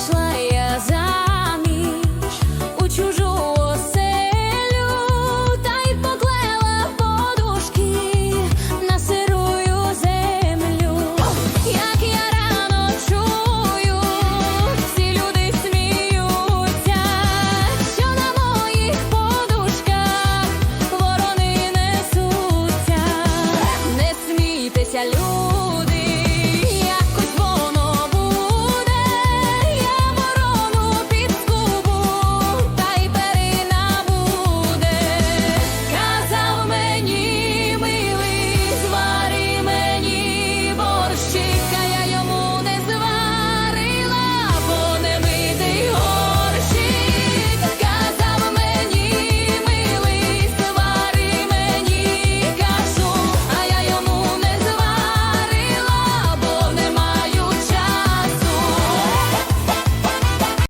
вийшла я заміж у чужу оселю, та й поклела подушки на сирую землю, як я рано чую, всі люди сміються, що на моїх подушках ворони несуться, не смійтеся.